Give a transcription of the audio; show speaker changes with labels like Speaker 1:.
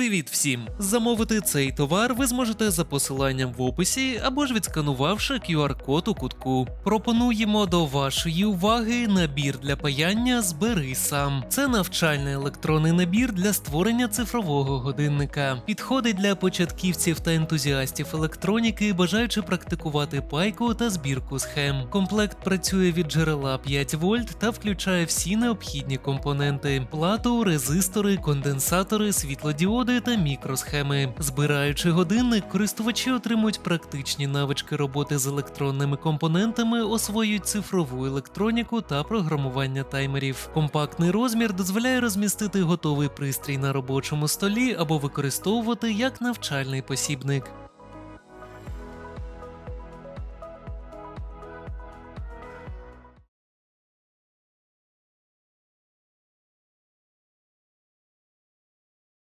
Speaker 1: Привіт всім! Замовити цей товар ви зможете за посиланням в описі або ж відсканувавши QR-код у кутку. Пропонуємо до вашої уваги набір для паяння Збери сам. Це навчальний електронний набір для створення цифрового годинника. Підходить для початківців та ентузіастів електроніки, бажаючи практикувати пайку та збірку схем. Комплект працює від джерела 5 вольт та включає всі необхідні компоненти: плату, резистори, конденсатори, світлодіоди та мікросхеми. Збираючи годинник, користувачі отримують практичні навички роботи з електронними компонентами, освоюють цифрову електроніку та програмування таймерів. Компактний розмір дозволяє розмістити готовий пристрій на робочому столі або використовувати як навчальний посібник.